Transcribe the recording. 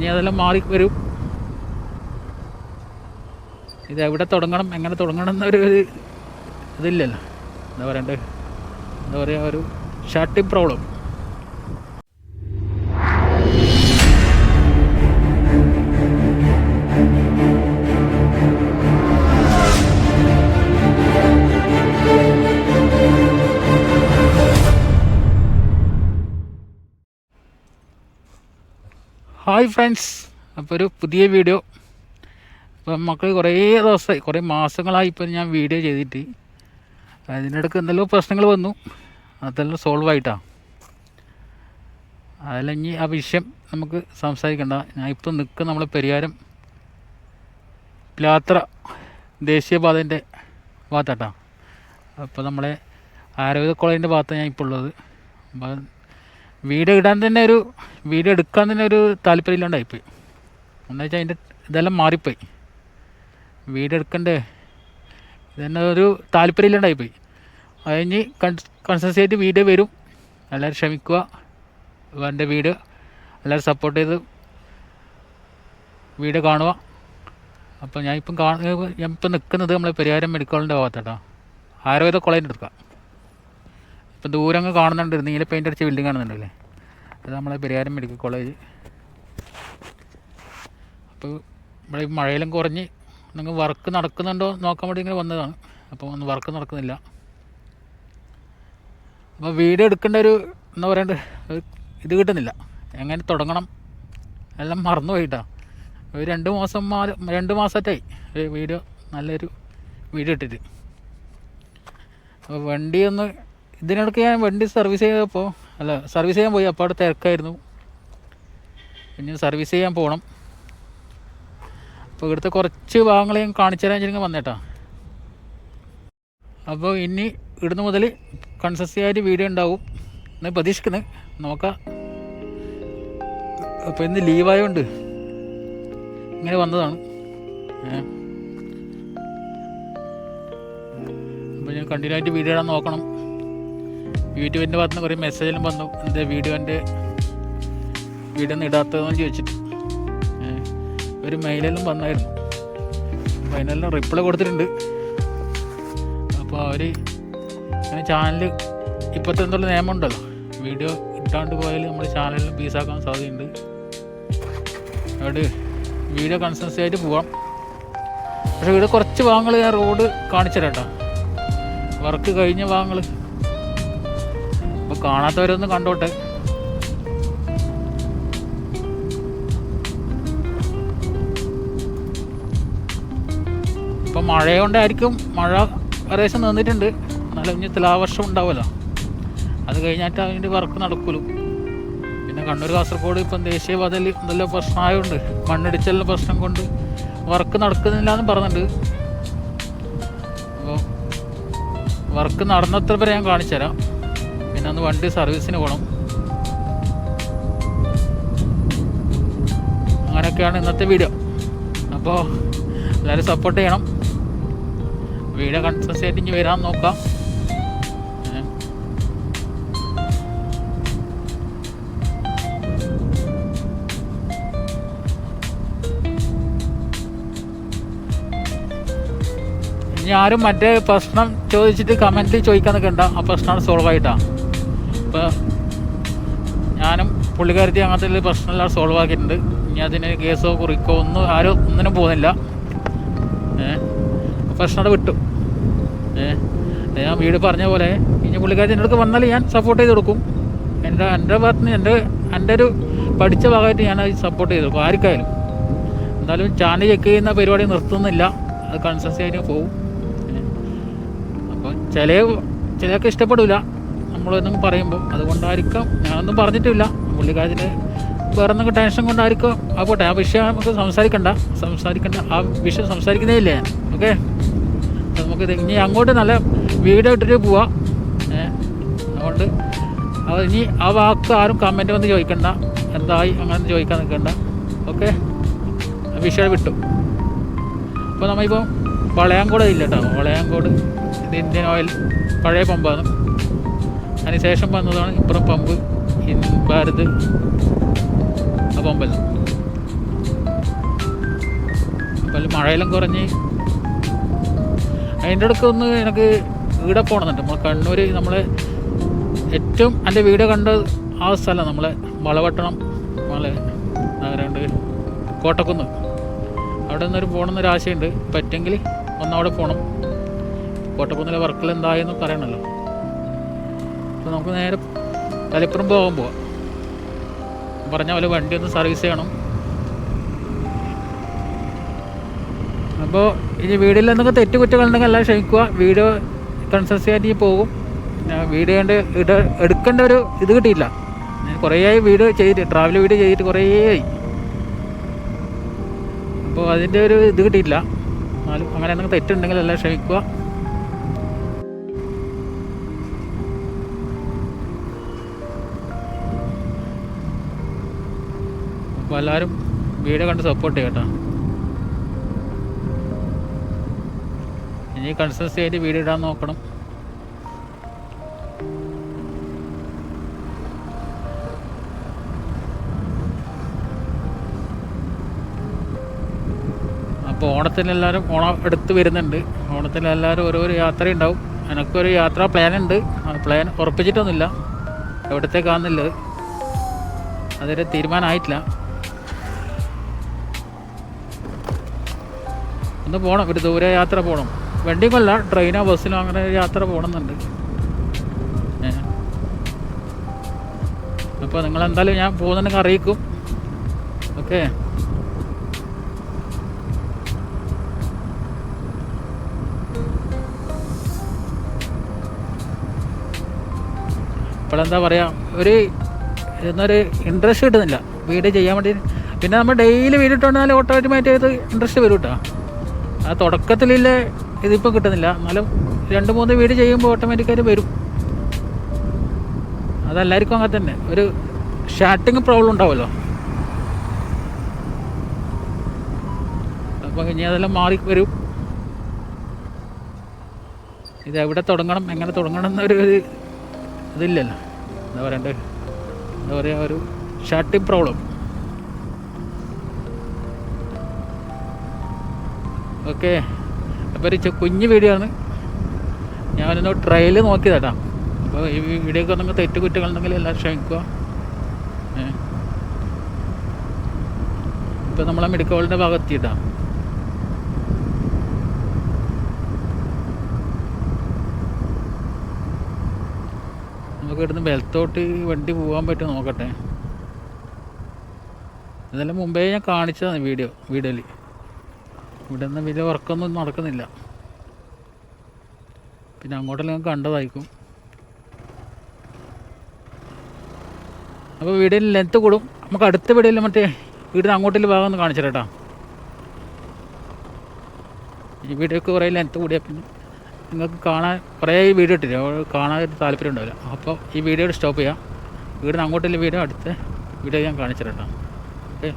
ഇനി അതെല്ലാം മാറി വരും. ഇത് എവിടെ തുടങ്ങണം എങ്ങനെ തുടങ്ങണം എന്നൊരു ഇതില്ലല്ലോ. എന്താ പറയണ്ടേ? എന്താ പറയുക ഒരു ഷർട്ടിങ് പ്രോബ്ലം ഹായ് ഫ്രണ്ട്സ് അപ്പോൾ ഒരു പുതിയ വീഡിയോ ഇപ്പം മക്കൾ കുറേ ദിവസമായി കുറേ മാസങ്ങളായി ഇപ്പം ഞാൻ വീഡിയോ ചെയ്തിട്ട്. അതിനിടയ്ക്ക് എന്തെല്ലോ പ്രശ്നങ്ങൾ വന്നു. അതെല്ലാം സോൾവ് ആയിട്ടാണ് അതല്ലെങ്കിൽ ആ വിഷയം നമുക്ക് സംസാരിക്കണ്ട. ഞാൻ ഇപ്പം നിൽക്കുന്ന നമ്മളെ പരിഹാരം യാത്ര ദേശീയപാതേന്റെ ഭാഗത്താട്ടാ. അപ്പോൾ നമ്മളെ ആരോഗ്യ കോളേജിന്റെ ഭാഗത്താണ് ഞാൻ ഇപ്പോൾ ഉള്ളത്. അപ്പം വീഡിയോ ഇടാൻ തന്നെ ഒരു വീഡിയോ എടുക്കാൻ തന്നെ ഒരു താല്പര്യം ഇല്ലാണ്ടായിപ്പോയി എന്താ വെച്ചാൽ അതിന്റെ ഇതെല്ലാം മാറിപ്പോയി. വീഡിയോ എടുക്കണ്ടേ? ഇതന്നെ ഒരു താല്പര്യം ഇല്ലാണ്ടായിപ്പോയി അത് കഴിഞ്ഞ് കൺസൻസ് ചെയ്ത് വീഡിയോ വരും. എല്ലാവരും ക്ഷമിക്കുക. എന്റെ വീഡിയോ എല്ലാവരും സപ്പോർട്ട് ചെയ്ത് വീഡിയോ കാണുക. അപ്പോൾ ഞാൻ ഇപ്പം കാണുക ഞാൻ ഇപ്പം നിൽക്കുന്നത് നമ്മളെ പരിഹാരം മെഡിക്കലിന്റെ ഭാഗത്താട്ടോ. ആയുർവേദ കോളേജിന്റെ എടുക്കാം ഇപ്പം ദൂരം അങ്ങ് കാണുന്നുണ്ട്. നീല പെയിന്റ് അടിച്ച ബിൽഡിംഗ് കാണുന്നുണ്ടല്ലേ? അത് നമ്മളെ പെരിയാരം മെഡിക്കൽ കോളേജ് അപ്പോൾ ഇവിടെ മഴയിലും കുറഞ്ഞ് നിങ്ങൾ വർക്ക് നടക്കുന്നുണ്ടോ നോക്കാൻ വേണ്ടി ഇങ്ങനെ വന്നതാണ്. അപ്പോൾ ഒന്നും വർക്ക് നടക്കുന്നില്ല. അപ്പോൾ വീട് എടുക്കേണ്ട ഒരു എന്താ പറയണ്ടേ ഇത് കിട്ടുന്നില്ല. എങ്ങനെ തുടങ്ങണം? എല്ലാം മറന്നു പോയിട്ടാ. ഒരു രണ്ട് മാസം മാറി രണ്ട് മാസമായിട്ടായി വീഡിയോ നല്ലൊരു വീഡിയോ ഇട്ടിട്ട്. അപ്പോൾ വണ്ടി ഒന്ന് ഇതിനിടയ്ക്ക് ഞാൻ വണ്ടി സർവീസ് ചെയ്തപ്പോൾ അല്ല സർവീസ് ചെയ്യാൻ പോയി. അപ്പോൾ അവിടെ തിരക്കായിരുന്നു. പിന്നെ സർവീസ് ചെയ്യാൻ പോകണം അപ്പോൾ ഇവിടുത്തെ കുറച്ച് ഭാഗങ്ങൾ ഞാൻ കാണിച്ചു തരാൻ വെച്ചിട്ട് വന്നേട്ടാ. അപ്പോൾ ഇനി ഇവിടുന്ന് മുതൽ കൺസസ്റ്റിയായിട്ട് വീഡിയോ ഉണ്ടാവും. എന്ന് പ്രതീക്ഷിക്കുന്നത് നോക്കാം. അപ്പോൾ ഇന്ന് ലീവായതുകൊണ്ട് ഇങ്ങനെ വന്നതാണ്. അപ്പോൾ ഞാൻ കണ്ടിന്യൂ ആയിട്ട് വീഡിയോ ഇടാൻ നോക്കണം. യൂട്യൂബിന്റെ ഭാഗത്ത് നിന്ന് കുറേ മെസ്സേജിലും വന്നു. എന്താ വീഡിയോന്റെ വീഡിയോ ഒന്നും ഇടാത്തതെന്ന് ചോദിച്ചിട്ട്. ഒരു മെയിലെല്ലാം വന്നായിരുന്നു. അപ്പോൾ അതിനെല്ലാം റിപ്ലൈ കൊടുത്തിട്ടുണ്ട്. അപ്പോൾ അവർ അങ്ങനെ ചാനൽ ഇപ്പോഴത്തെ എന്തുള്ള നിയമം ഉണ്ടല്ലോ വീഡിയോ ഇട്ടാണ്ട് പോയാൽ നമ്മുടെ ചാനലിൽ പീസാക്കാൻ സാധ്യതയുണ്ട്. അവിടെ വീഡിയോ കൺസൻസി ആയിട്ട് പോവാം. പക്ഷേ ഇവിടെ കുറച്ച് ഭാഗങ്ങൾ ഞാൻ റോഡ് കാണിച്ചു തരാം കേട്ടോ വർക്ക് കഴിഞ്ഞ ഭാഗങ്ങൾ കാണാത്തവരൊന്ന് കണ്ടോട്ടെ. ഇപ്പം മഴയുകൊണ്ടായിരിക്കും മഴ ഏകദേശം നിന്നിട്ടുണ്ട്. എന്നാലും ഇനി തുലാവർഷം ഉണ്ടാവുമല്ലോ. അത് കഴിഞ്ഞിട്ട് അതിന്റെ വർക്ക് നടക്കുള്ളൂ പിന്നെ കണ്ണൂർ കാസർഗോഡ് ഇപ്പം ദേശീയപാതയിൽ നല്ല പ്രശ്നമായതുകൊണ്ട് മണ്ണിടിച്ചലിന്റെ പ്രശ്നം കൊണ്ട് വർക്ക് നടക്കുന്നില്ല എന്ന് പറഞ്ഞിട്ടുണ്ട്. അപ്പോൾ വർക്ക് നടന്നത്ര വരെ ഞാൻ കാണിച്ചു തരാം പിന്നെ അന്ന് വണ്ടി സർവീസിന് പോകണം അങ്ങനെയൊക്കെയാണ് ഇന്നത്തെ വീഡിയോ അപ്പോൾ എല്ലാവരും സപ്പോർട്ട് ചെയ്യണം. വീഡിയോ കൺസസ് ഇനി വരാൻ നോക്കാം. ഇനി ആരും മറ്റേ പ്രശ്നം ചോദിച്ചിട്ട് കമന്റ് ചോദിക്കാൻ നിൽക്കണ്ട ആ പ്രശ്നമാണ് സോൾവ് ആയിട്ടാണ് ഇപ്പോൾ ഞാനും പുള്ളിക്കാരത്തി അങ്ങനത്തെ പ്രശ്നമെല്ലാം സോൾവ് ആക്കിയിട്ടുണ്ട്. ഇനി അതിന് കേസോ കുറിക്കോ ഒന്നും ആരും ഒന്നിനും പോകുന്നില്ല. പ്രശ്നം അവിടെ വിട്ടു. ഞാൻ വീട് പറഞ്ഞ പോലെ ഇനി പുള്ളിക്കാരത്തി എന്റെ അടുത്ത് വന്നാൽ ഞാൻ സപ്പോർട്ട് ചെയ്ത് കൊടുക്കും. എന്റെ എന്റെ ഭാഗത്ത് നിന്ന് എന്റെ എന്റെ ഒരു പഠിച്ച ഭാഗമായിട്ട് ഞാൻ അത് സപ്പോർട്ട് ചെയ്ത് കൊടുക്കും. ആർക്കായാലും. എന്തായാലും ചാനൽ ചെക്ക് ചെയ്യുന്ന പരിപാടി നിർത്തുന്നില്ല. അത് കൺസൻസി ആയിട്ട് പോകും അപ്പോൾ ചില ചിലർക്ക് ഇഷ്ടപ്പെടില്ല നമ്മളൊന്നും പറയുമ്പോൾ അതുകൊണ്ടായിരിക്കാം. ഞാനൊന്നും പറഞ്ഞിട്ടില്ല. പുള്ളിക്കാരത്തിന് വേറെ എന്തെങ്കിലും ടെൻഷൻ കൊണ്ടായിരിക്കും. ആ പോട്ടെ ആ വിഷയം നമുക്ക് സംസാരിക്കണ്ട. സംസാരിക്കണ്ട. ആ വിഷയം സംസാരിക്കുന്നേ ഇല്ല ഞാൻ? ഓക്കെ? നമുക്ക് ഇനി അങ്ങോട്ട് നല്ല വീഡിയോ ഇട്ടിട്ട് പോവാം അതുകൊണ്ട് അത് ഇനി ആ വാക്ക് ആരും കമന്റ് വന്ന് ചോദിക്കണ്ട. എന്തായി അങ്ങനെ ചോദിക്കാൻ നിൽക്കണ്ട. ഓക്കെ? വിഷയം വിട്ടു. അപ്പോൾ നമ്മളിപ്പോൾ വളയാങ്കോട് ഇല്ല കേട്ടോ വളയാങ്കോട് ഇത് ഇന്ത്യൻ ഓയിൽ പഴയ പമ്പാണ് അതിന് ശേഷം വന്നതാണ് ഇപ്പുറം പമ്പ് ഭാരത് ആ പമ്പല്ല. അപ്പം മഴയെല്ലാം കുറഞ്ഞ് അതിന്റെ ഇടയ്ക്ക് ഒന്ന് എനിക്ക് ഇവിടെ പോകണമെന്നുണ്ട് നമ്മൾ കണ്ണൂർ നമ്മൾ ഏറ്റവും എന്റെ വീട് കണ്ട ആ സ്ഥലം നമ്മളെ വളവട്ടണം നമ്മളെ നഗരമുണ്ട് കോട്ടക്കുന്ന്. അവിടെ നിന്നൊരു പോകണമെന്നൊരു ആശയമുണ്ട് പറ്റുമെങ്കിൽ ഒന്നവിടെ പോകണം കോട്ടക്കുന്നിലെ വർക്കിൽ എന്തായെന്ന് പറയണമല്ലോ അപ്പോൾ നമുക്ക് നേരെ തലപ്പുറം പോകാൻ പോവാം. പറഞ്ഞ പോലെ വണ്ടി ഒന്ന് സർവീസ് ചെയ്യണം. അപ്പോൾ ഇനി വീഡിയോയിൽ എന്തൊക്കെ തെറ്റ് കുറ്റങ്ങളുണ്ടെങ്കിൽ എല്ലാം ക്ഷമിക്കുക. വീഡിയോ ആയിട്ട് പോകും. വീഡിയോ കണ്ട് ഇട എടുക്കേണ്ട ഒരു ഇത് കിട്ടിയില്ല. ഞാൻ കുറേ ആയി വീഡിയോ ചെയ്തിട്ട് ട്രാവൽ വീഡിയോ ചെയ്തിട്ട് കുറേയായി അപ്പോൾ അതിന്റെ ഒരു ഇത് കിട്ടിയില്ല. എന്നാലും അങ്ങനെ എന്തെങ്കിലും തെറ്റുണ്ടെങ്കിൽ എല്ലാം ക്ഷമിക്കുക. അപ്പോൾ എല്ലാവരും വീഡിയോ കണ്ട് സപ്പോർട്ട് ചെയ്യട്ടോ. ഇനി കൺസിസ്റ്റൻസി ആയിട്ട് വീഡിയോ ഇടാൻ നോക്കണം. അപ്പോൾ ഓണത്തിന് എല്ലാവരും ഓണം എടുത്ത് വരുന്നുണ്ട്. ഓണത്തിന് എല്ലാവരും ഓരോരോ യാത്ര ഉണ്ടാവും. എനിക്കൊരു യാത്രാ പ്ലാൻ ഉണ്ട്. ആ പ്ലാൻ ഉറപ്പിച്ചിട്ടൊന്നുമില്ല. എവിടത്തേക്കാണെന്നുള്ളത് അതൊരു തീരുമാനമായിട്ടില്ല. ഒന്ന് പോകണം ഒരു ദൂരെ യാത്ര പോകണം വണ്ടിയുമല്ല ട്രെയിനോ ബസ്സിനോ അങ്ങനെ യാത്ര പോകണമെന്നുണ്ട് അപ്പോൾ നിങ്ങളെന്തായാലും ഞാൻ പോകുന്നുണ്ടെങ്കിൽ അറിയിക്കും. ഓക്കെ. ഇപ്പോഴെന്താ പറയുക ഒരു എന്നൊരു ഇൻട്രസ്റ്റ് കിട്ടുന്നില്ല. വീഡിയോ ചെയ്യാൻ വേണ്ടി. പിന്നെ നമ്മൾ ഡെയിലി വീഡിയോ ഇട്ടുകൊണ്ടാൽ ഓട്ടോമാറ്റിക് ഇത് ഇൻട്രസ്റ്റ് വരും കേട്ടോ ആ തുടക്കത്തിലുള്ള ഇതിപ്പോൾ കിട്ടുന്നില്ല. എന്നാലും രണ്ട് മൂന്ന് വീട് ചെയ്യുമ്പോൾ ഓട്ടോമാറ്റിക്കായിട്ട് വരും. അതെല്ലാവർക്കും അങ്ങനെ തന്നെ. ഒരു ഷാർട്ടിങ് പ്രോബ്ലം ഉണ്ടാവുമല്ലോ. അപ്പം ഇനി അതെല്ലാം മാറി വരും. ഇത് എവിടെ തുടങ്ങണം എങ്ങനെ തുടങ്ങണം എന്നൊരു ഇതില്ലല്ലോ. എന്താ പറയണ്ടേ? എന്താ പറയുക ഒരു ഷാർട്ടിങ് പ്രോബ്ലം ഓക്കെ. അപ്പോൾ ഒരു കുഞ്ഞു വീഡിയോ ആണ്. ഞാനൊന്ന് ട്രയൽ നോക്കിയതാട്ടാ. അപ്പോൾ ഈ വീഡിയോക്ക് എന്തെങ്കിലും തെറ്റ് കുറ്റങ്ങളുണ്ടെങ്കിൽ എല്ലാം ക്ഷമിക്കുക. ഇപ്പോൾ നമ്മളെ മെഡിക്കൽ ഹോളിന്റെ ഭാഗത്തിട്ടാ നമുക്ക് ഇവിടുന്ന് ബലത്തോട്ട് വണ്ടി പോകാൻ പറ്റുമോ നോക്കട്ടെ. ഇതെല്ലാം മുമ്പേ ഞാൻ കാണിച്ചതാണ് വീഡിയോ വീഡിയോയിൽ ഇവിടെ നിന്ന് വലിയ വർക്കൊന്നും നടക്കുന്നില്ല. പിന്നെ അങ്ങോട്ടെല്ലാം കണ്ടതായിരിക്കും. അപ്പോൾ വീടിന് ലെങ്ത്ത് കൂടും. നമുക്ക് അടുത്ത വീടിൽ മറ്റേ വീടിന് അങ്ങോട്ടുള്ള ഭാഗം ഒന്ന് കാണിച്ചു കേട്ടോ. ഈ വീഡിയോക്ക് കുറേ ലെങ്ത്ത് കൂടിയാൽ പിന്നെ നിങ്ങൾക്ക് കാണാൻ കുറേ വീഡിയോ ഇട്ടില്ല? കാണാൻ താല്പര്യം ഉണ്ടാവില്ല. അപ്പോൾ ഈ വീഡിയോ സ്റ്റോപ്പ് ചെയ്യാം. വീടിന് അങ്ങോട്ടുള്ള വീഡിയോ അടുത്ത വീഡിയോ ഞാൻ കാണിച്ചു കേട്ടോ. ഓക്കെ